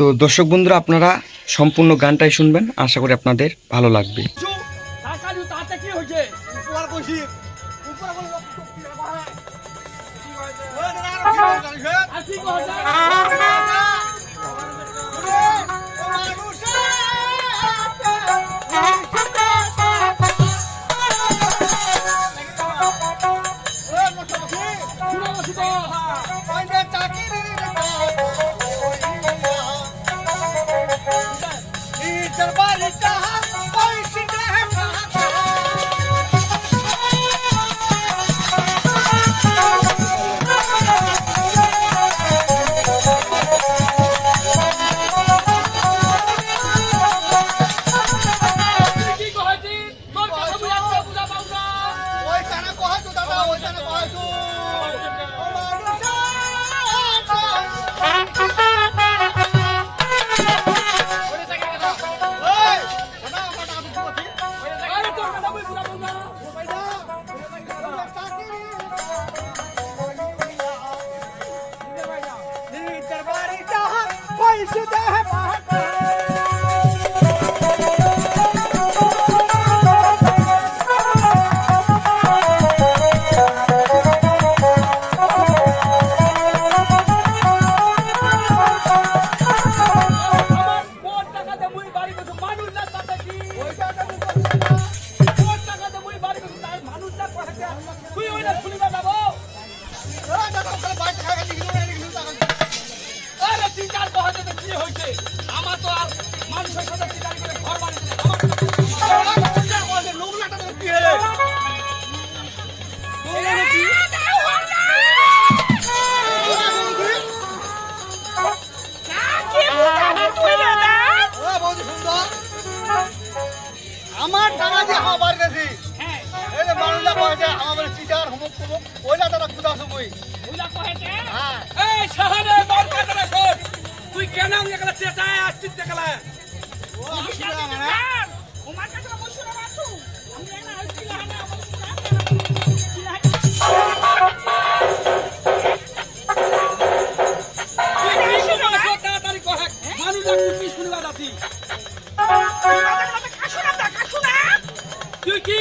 তো দর্শক বন্ধুরা আপনারা সম্পূর্ণ গানটাই শুনবেন। আশা করি আপনাদের ভালো লাগবে। কি আমার তো আর মানুষের সাথে চিন্তা করে আমার টাকা দিয়ে আমার বাড়ি গেছি এই যে মানুষরা কয়েছে আমার বাড়ি চিটার হুমুক টুমুক ওইলা তারা খুদা সুবই। হ্যাঁ। এই শাহানে বল কাটরে তুই কেন একলা চেঁচায় আসছিস দেখলা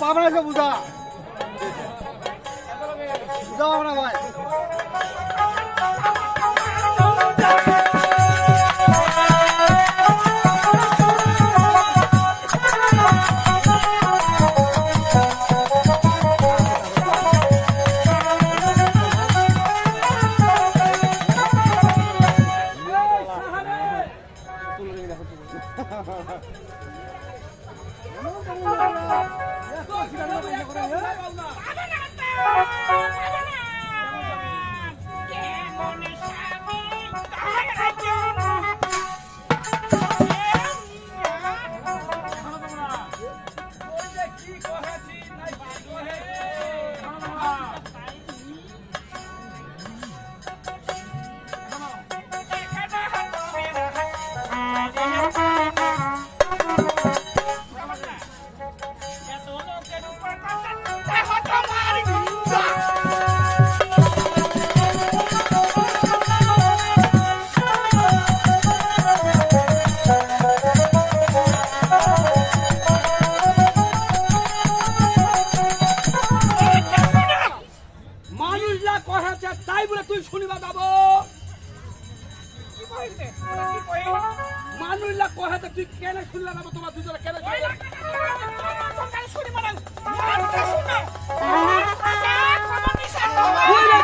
পাবনা বুঝা বুঝা পাবনা ভাই কি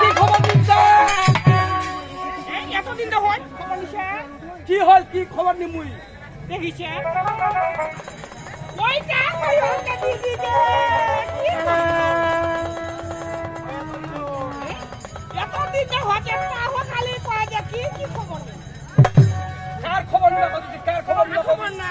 কি খবর নিচ্ছে এই এতদিন তো হয়, খবর নিছে, কি হল কি খবর নি মুই দেখিছে। ওইটা, ওই ওইটা দিদি দে, কি এতদিন তো হচ্ছে, তাও খালি কয় যে কি কি খবর। কার খবর নিবা কইছি কার খবর নিবা খবর না,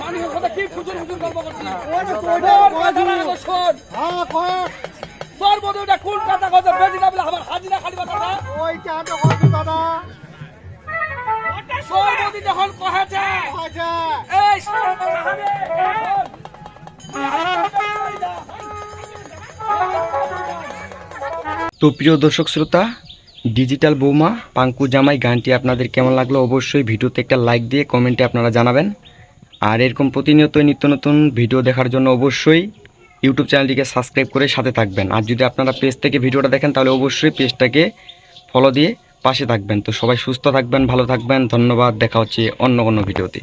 মানুষের কথা কি ফুজুর ফুজুর গল্প করছিস? তোর তো শোন। কয়? তোর মধ্যে ওটা কোন কথা কথা বেদি না বলে আমার হাজিরা খালি কথা ওই চাটা কত দাদা। তোর যখন কহেছে এই তো প্রিয় দর্শক শ্রোতা ডিজিটাল বৌমা পাঙ্কু জামাই গানটি আপনাদের কেমন লাগল অবশ্যই ভিডিওতে একটা লাইক দিয়ে কমেন্টে আপনারা জানাবেন। আর এরকম প্রতিনিয়ত নিত্য নতুন ভিডিও দেখার জন্য অবশ্যই ইউটিউব চ্যানেলটিকে সাবস্ক্রাইব করে সাথে থাকবেন। আর যদি আপনারা পেজ থেকে ভিডিওটা দেখেন, তাহলে অবশ্যই পেজটাকে ফলো দিয়ে পাশে থাকবেন। তো সবাই সুস্থ থাকবেন, ভালো থাকবেন। ধন্যবাদ। দেখা হচ্ছে অন্য কোনো ভিডিওতে।